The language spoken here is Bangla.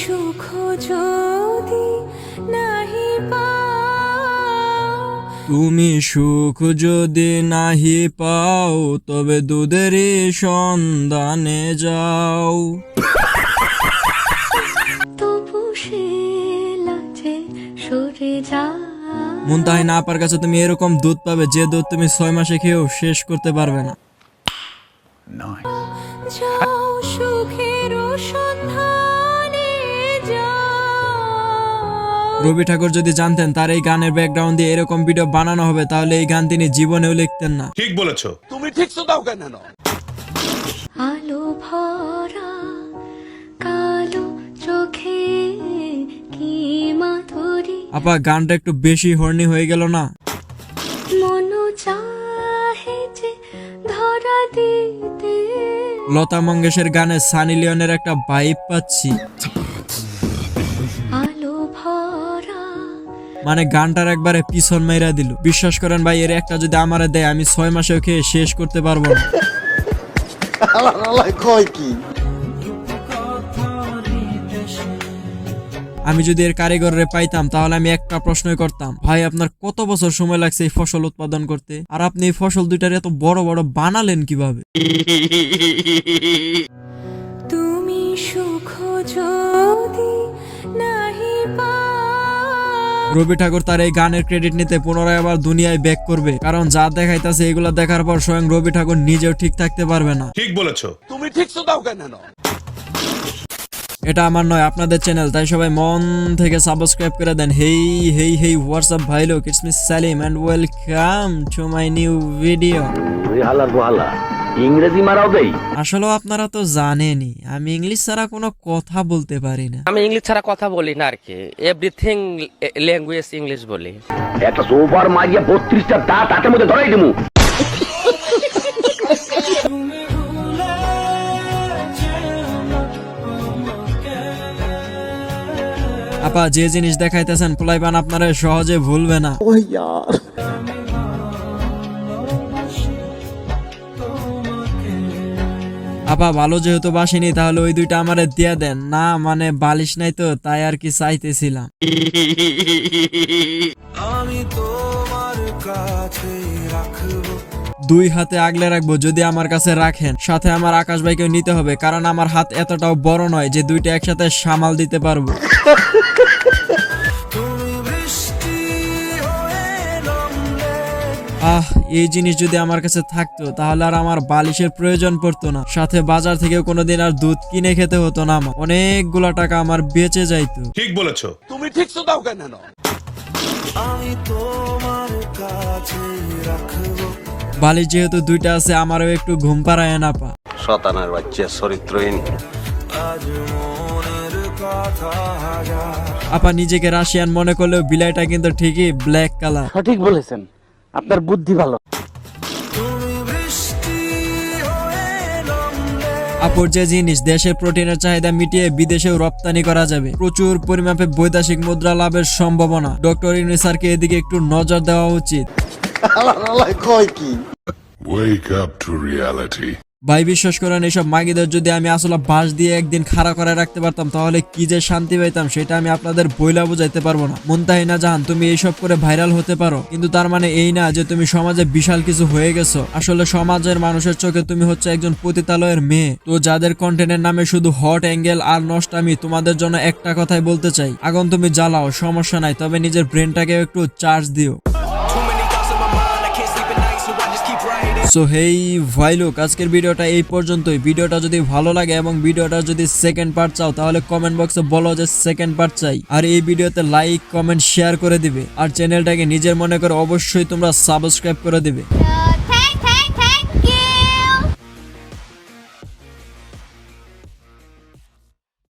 সুখ যদি নাহি পাও। তুমি সুখ যদি নাহি পাও তবে দুধেরই সন্ধানে যাও। তবু সে লাজে সরে যা মুনতাহি না আপার কাছে তুমি এরকম দুধ পাবে যে দুধ তুমি ছয় মাসে খেয়েও শেষ করতে পারবে না। সুখের সন্ধানে। রবি ঠাকুর যদি জানতেন তার এই গানের ব্যাকগ্রাউন্ড দিয়ে এরকম ভিডিও বানানো হবে তাহলে এই গান তিনি জীবনেও লিখতেন না। ঠিক বলেছ। তুমি ঠিক দাও কেন? আলো ভরা কালো চোখে কি মাধুরী? আপা গানটা একটু বেশি হর্নি হয়ে গেল না? মন চাহে যে ধরা দিতে। লতা মঙ্গেশের গানে সানি লিওনের একটা ভাইব পাচ্ছি। মানে গানটার একবারে পিছন মেরা দিল। বিশ্বাস করেন ভাই এর একটা যদি আমারে দেয় আমি ছয় মাসেও খেয়ে শেষ করতে পারব না। কয় কি? আমি যদি এর কারিগররে পাইতাম তাহলে আমি একটা প্রশ্নই করতাম ভাই আপনার কত বছর সময় লাগছে এই ফসল উৎপাদন করতে? আর আপনি এই ফসল দুইটার এত বড় বড় বানালেন কীভাবে? তুমি সুখ যদি নাহি পাও রবি ঠাকুর তার এই গানের ক্রেডিট নিতে পুনরায় আবার দুনিয়ায় ব্যাক করবে। কারণ যা দেখাইতেছে এগুলা দেখার পর স্বয়ং রবি ঠাকুর নিজেও ঠিক থাকতে পারবে না। ঠিক বলেছ। তুমি ঠিক দাও কেন? এটা আমার নয় আপনাদের চ্যানেল তাই সবাই মন থেকে সাবস্ক্রাইব করে দেন। হেই হেই হেই হোয়াটসঅ্যাপ ভাই লোক it's me Salim and welcome to my new video ইংরেজি মারাও দেই। আসলে আপনারা তো জানেনই আমি ইংলিশ ছাড়া কোনো কথা বলতে পারি না। আমি ইংলিশ ছাড়া কথা বলি না আর কি এভরিথিং ল্যাঙ্গুয়েজ ইংলিশ বলি। একটা সোফার মারিয়া বত্রিশটা দাঁত হাতের মধ্যে ধরাই দিমু। আপা যে জিনিস দেখাইতেছেন পোলাইবান আপনারা সহজে ভুলবে না। আপা ভালো যেহেতু বাসিনি তাহলে ওই দুইটা আমারে দিয়ে দেন। না মানে বালিশ নাই তো তাই আর কি চাইতেছিলাম। দুই হাতে আগলে রাখব যদি আমার কাছে রাখেন। সাথে আমার আকাশ ভাইকেও নিতে হবে কারণ আমার হাত এতটাও বড় নয় যে দুইটা একসাথে সামাল দিতে পারব। এই জিনিস যদি আমার কাছে থাকতো তাহলে আর আমার বালিশের প্রয়োজন পড়তো না। সাথে বাজার থেকে কোনোদিন আর দুধ কিনে খেতে হতো না আমার। অনেকগুলা টাকা আমার বেঁচে যাইতো। ঠিক বলেছ। তুমি ঠিক তো দাও কেন বালিশ যেহেতু দুইটা আছে আমারও একটু ঘুম পাড়ায় না পা শতানার বাচ্চা চরিত্রহীন। আজ মনের কথা আপা নিজেকে রাশিয়ান মনে করলেও বিলাইটা কিন্তু ঠিকই ব্ল্যাক কালার। সঠিক বলেছেন। আপনার বুদ্ধি ভালো। আপুর যে জিনিস দেশের প্রোটিনের চাহিদা মিটিয়ে বিদেশেও রপ্তানি করা যাবে। প্রচুর পরিমাপে বৈদেশিক মুদ্রা লাভের সম্ভাবনা। ডক্টর ইউনিসারকে এদিকে একটু নজর দেওয়া উচিত। কি? Wake up to reality. ভাই, বিশ্বাস করেন এইসব মাগিদের যদি আমি আসলে বাঁশ দিয়ে একদিন খাড়া করে রাখতে পারতাম, তাহলে কি যে শান্তি পাইতাম, সেটা আমি আপনাদের বইলা বুঝাইতে পারব না। মুনতাহিনা জাহান, তুমি এইসব করে ভাইরাল হতে পারো। কিন্তু তার মানে এই না যে তুমি সমাজে বিশাল কিছু হয়ে গেছো। আসলে সমাজের মানুষের চোখে তুমি হচ্ছে একজন পতিতালয়ের মেয়ে। তো যাদের কন্টেন্টের নামে শুধু হট অ্যাঙ্গেল আর নষ্ট, আমি তোমাদের জন্য একটা কথাই বলতে চাই। আগুন তুমি জ্বালাও, সমস্যা নাই, তবে নিজের ব্রেনটাকে একটু চার্জ দিও। সো হেই ভাইলুক আজকের ভিডিওটা এই পর্যন্তই। ভিডিওটা যদি ভালো লাগে এবং ভিডিওটা যদি সেকেন্ড পার্ট চাও, তাহলে কমেন্ট বক্সে বলো যে সেকেন্ড পার্ট চাই। আর এই ভিডিওতে লাইক কমেন্ট শেয়ার করে দিবে। আর চ্যানেলটাকে নিজের মনে করে অবশ্যই তোমরা সাবস্ক্রাইব করে দিবে।